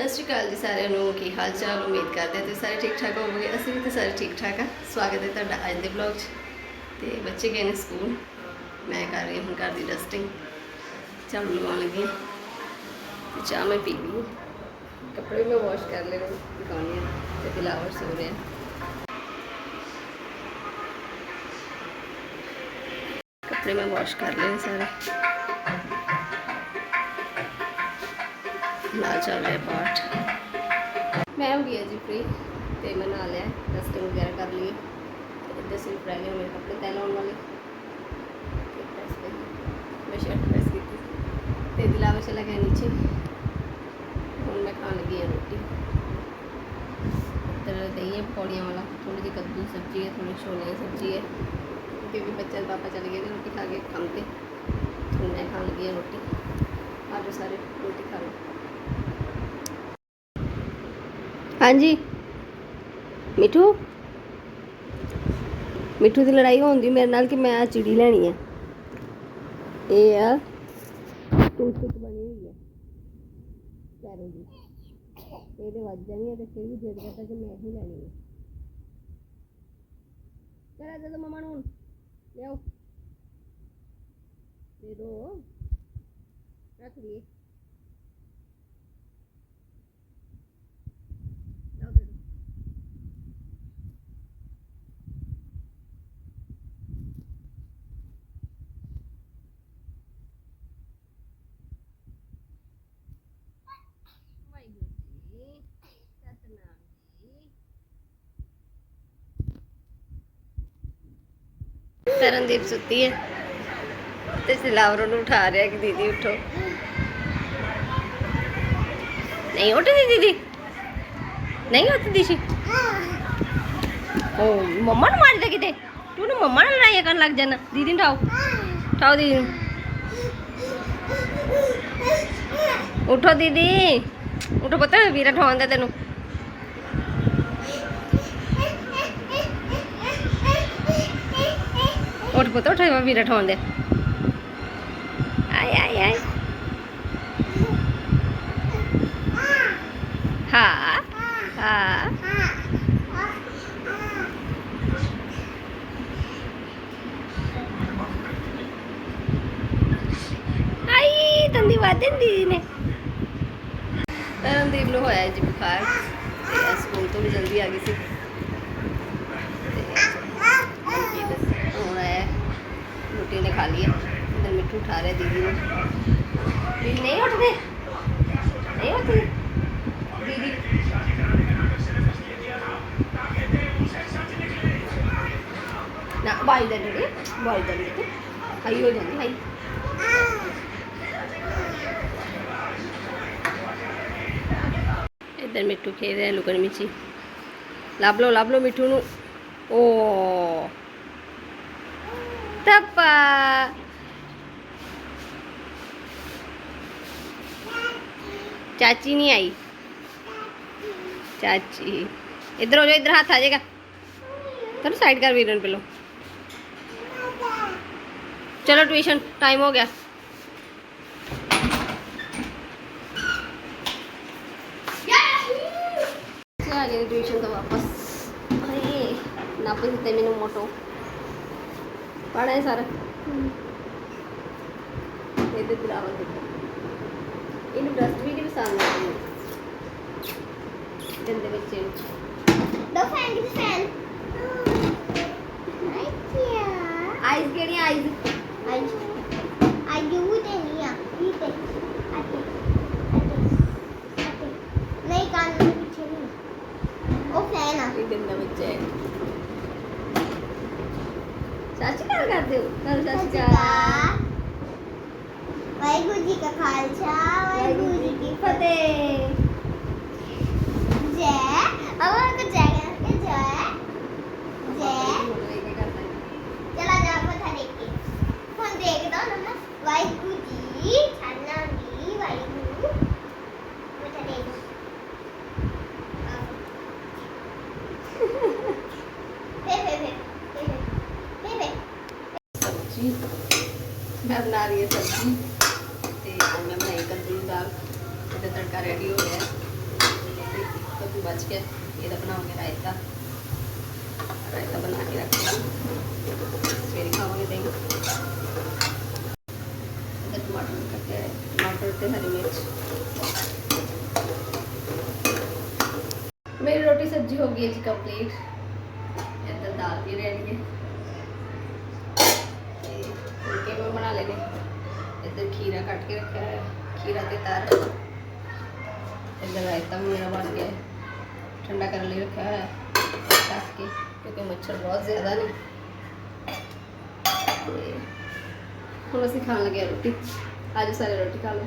ਸਤਿ ਸ਼੍ਰੀ ਅਕਾਲ ਜੀ ਸਾਰਿਆਂ ਨੂੰ, ਕੀ ਹਾਲ ਚਾਲ? ਉਮੀਦ ਕਰਦੇ ਹਾਂ ਤੁਸੀਂ ਸਾਰੇ ਠੀਕ ਠਾਕ ਹੋਵੋਗੇ। ਅਸੀਂ ਵੀ ਤਾਂ ਸਾਰੇ ਠੀਕ ਠਾਕ ਆ। ਸਵਾਗਤ ਹੈ ਤੁਹਾਡਾ ਅੱਜ ਦੇ ਵਲੌਗ 'ਚ। ਤੇ ਬੱਚੇ ਗਏ ਨੇ ਸਕੂਲ। ਮੈਂ ਕਰ ਰਹੀ ਹੁਣ ਘਰ ਦੀ ਡਸਟਿੰਗ ਝਾੜੂ ਲਗਾਉਣ ਲੱਗੀ ਤੇ ਚਾਹ ਮੈਂ ਪੀ ਲਈ ਕੱਪੜੇ ਮੈਂ ਵਾਸ਼ ਕਰ ਲਏ ਨੇ ਦਿਖਾਉਣੀ ਹੈ ਤੇ ਦਿਲਾਵਰ ਸੋ ਰਿਹਾ ਕੱਪੜੇ ਮੈਂ ਵਾਸ਼ ਕਰ ਲਏ ਨੇ ਸਾਰੇ। ਨਾਲ ਚੱਲ ਰਿਹਾ ਪਾਠ। ਮੈਂ ਹੋ ਗਈ ਜੀ ਫ੍ਰੀ ਤੇ ਮੈਂ ਨਹਾ ਲਿਆ ਡਸਟਿੰਗ ਵਗੈਰਾ ਕਰ ਲਈ ਤੇ ਇੱਧਰ ਸਿਰਫ ਰਹਿ ਗਏ ਮੇਰੇ ਕੱਪੜੇ ਤੈਅ ਲਾਉਣ ਵਾਲੇ। ਤੇ press ਪਈ। ਮੈਂ ਸ਼ਰਟ ਪ੍ਰੈਸ ਕੀਤੀ। ਤੇ ਦਿਲਾਵਾ ਚਲਾ ਗਿਆ ਨੀਚੇ। ਹੁਣ ਮੈਂ ਖਾਣ ਲੱਗੀ ਹਾਂ ਰੋਟੀ। ਇੱਧਰ ਦਹੀਂ ਹੈ ਪਕੌੜੀਆਂ ਵਾਲਾ। ਥੋੜੀ ਜਿਹੀ ਕੱਦੂ ਸਬਜ਼ੀ ਹੈ ਥੋੜੀ ਛੋਲੇ ਦੀ ਸਬਜ਼ੀ ਹੈ ਕਿਉਂਕਿ ਬੱਚੇ ਦਾ ਪਾਪਾ ਚਲੇ ਗਏ ਨੇ ਰੋਟੀ ਖਾ ਕੇ ਕੰਮ ਤੇ। ਹੁਣ ਮੈਂ ਖਾਣ ਲੱਗੀ ਹਾਂ ਰੋਟੀ। ਆਜੋ ਸਾਰੇ ਰੋਟੀ ਖਾ ਲਓ ਹਾਂਜੀ। ਮਿੱਠੂ? ਮਿੱਠੂ ਦੀ ਲੜਾਈ ਹੁੰਦੀ ਮੇਰੇ ਨਾਲ ਕਿ ਮੈਂ ਚਿੜੀ ਲੈਣੀ ਹੈ ਇਹ ਆ ਟੂਥਪਿਕ ਬਣੀ ਹੋਈ ਹੈ ਪੈਰੋਂ ਦੀ। ਇਹਦੇ ਵੱਜ ਜਾਣੀ ਹੈ ਤੇ ਫਿਰ ਵੀ ਜਿੱਦ ਕਰਦਾ ਕਿ ਮੈਂ ਹੀ ਲੈਣੀ ਹੈ ਚਲ ਆ ਮਮਾ ਨੂੰ ਹੁਣ। ਲਿਆਓ। ਦੇ ਦੋ। ਰੱਖ ਲਈਏ। ਤਰਨਦੀਪ ਸੁੱਤੀ ਹੈ। ਤੇ ਸਿਲਾਵਰ ਨੂੰ ਉਠਾ ਰਿਹਾ ਕਿ ਦੀਦੀ ਉਠੋ। ਨਹੀਂ ਉੱਠਦੀ ਦੀਦੀ। ਨਹੀਂ ਉੱਠਦੀ ਸੀ। ਉਹ ਮੰਮਾ ਨੂੰ ਮਾਰਦਾ ਕਿਤੇ? ਤੂੰ ਨਾ ਮੰਮਾ ਨਾਲ ਲੜਾਈਆਂ ਕਰਨ ਲੱਗ ਜਾਣਾ ਦੀਦੀ ਨੂੰ ਉਠਾਓ। ਉਠਾਓ ਦੀਦੀ ਨੂੰ। ਉਠੋ ਦੀਦੀ। ਉਠੋ ਪਤਾ, ਵੀਰਾ ਠਾਉਂਦਾ ਤੈਨੂੰ। ਉੱਠ ਪੁੱਤ ਉੱਠ ਵੀਰਾ ਠਾਉਂਦੇ ਆਏ ਆਏ ਆਏ। ਹਾਂ ਹਾਂ। ਆਈ, ਦੰਦੀ ਵਾਦਨ ਦੀਦੀ ਨੇ ਤਰਨਦੀਪ ਨੂੰ ਹੋਇਆ ਜੀ ਬੁਖਾਰ, ਤੇ ਸਕੂਲ ਤੋਂ ਵੀ ਜਲਦੀ ਆ ਗਈ ਸੀ ਤੇ ਹੁਣ ਕੀ ਦੱਸ ਹੁਣ ਆਇਆ ਰੋਟੀ ਨੇ ਖਾ ਲਿਆ ਇਧਰ ਮਿੱਠੂ ਉਠਾ ਰਿਹਾ ਦੀਦੀ ਨੂੰ ਦੀਦੀ ਨਹੀਂ ਉੱਠਦੇ ਨਹੀਂ ਉੱਠਦੇ ਦੀਦੀ ਨਾ ਬਾਈ ਦਾ ਡੜੀ ਬਾਈ ਦਾ ਡੜੀ ਹਾਈ ਹੋ ਜਾਂਦੀ ਹਾਈ ਇੱਧਰ ਮਿੱਠੂ ਖੇਡ ਰਿਹਾ ਲੁਕਣ ਮਿੱਚੀ ਲੱਭ ਲਓ Тапа. चाची नहीं आई चाची इधर हो जाओ इधर हाथ आ जाएगा चलो साइड कर वीरन पे लो चलो ट्यूशन टाइम हो गया आ गए ट्यूशन तो वापस नापस देते मैंने मोटो ਪੜ੍ਹੇ ਸਰ ਇਹਦੇ ਦਿਲਾਵਾ ਦੇਖੋ ਇਹਨੂੰ ਡਸਟਬਿਨ ਵੀ ਪਸੰਦ ਆਉਂਦੀ ਹੈ ਗੰਦੇ ਬੱਚੇ ਨੂੰ ਦੋ ਫੈਨ ਦੀ ਫੈਨ ਆਈਜ਼ ਕਿਹੜੀ ਆਈਜ਼ ਆਈਜ਼ ਆਈਜ਼ ਉਹ ਤੇ ਨਹੀਂ ਆ ਇਹ ਤੇ ਅਤੇ ਅਤੇ ਨਹੀਂ ਕੰਨ ਪਿੱਛੇ ਨਹੀਂ ਉਹ ਫੈਨ ਆ ਇਹ ਗੰਦਾ ਬੱਚਾ ਹੈ ਸਤਿ ਸ਼੍ਰੀ ਅਕਾਲ ਕਰ ਦਿਓ ਤੁਹਾਨੂੰ ਸਤਿ ਸ਼੍ਰੀ ਅਕਾਲ। ਵਾਹਿਗੁਰੂ ਜੀ ਕਾ ਖਾਲਸਾ, ਵਾਹਿਗੁਰੂ ਜੀ ਕੀ ਫਤਿਹ। ਜੈ, ਅਮਰ ਕੋ ਜੈ ਕੇ ਜੈ। ਜੈ। ਚਲਾ ਜਾ ਮੱਥਾ ਟੇਕ ਕੇ। ਹੁਣ ਦੇਖਦਾ ਨਾ ਵਾਹਿਗੁਰੂ ਜੀ। सब्ज़ी मैं बना रही है सब्ज़ी तो मैं बनाई कद्दू दाल तो तड़का रेडी हो गया कद्दू बच गया ये बनाओगे रायता रायता बना के रखा सवेरे खाओगे दें टमाटर करते टमाटर पे हरी मिर्च मेरी रोटी सब्ज़ी हो गई है जी कंप्लीट इधर दाल भी रह है ਨੇ ਇੱਧਰ ਖੀਰਾ ਕੱਟ ਕੇ ਰੱਖਿਆ ਹੈ ਖੀਰਾ ਤੇ ਤਾਰ। ਇੱਧਰ ਰਾਇਤਾ ਮੇਰਾ ਬਣ ਗਿਆ। ਠੰਡਾ ਕਰਨ ਲਈ ਰੱਖਿਆ ਹੈ ਢੱਕ ਕੇ, ਕਿਉਂਕਿ ਮੱਛਰ ਬਹੁਤ ਜ਼ਿਆਦਾ ਨੇ। ਹੁਣ ਅਸੀਂ ਖਾਣ ਲੱਗੇ ਰੋਟੀ। ਅੱਜ ਸਾਰੇ ਰੋਟੀ ਖਾ ਲਓ।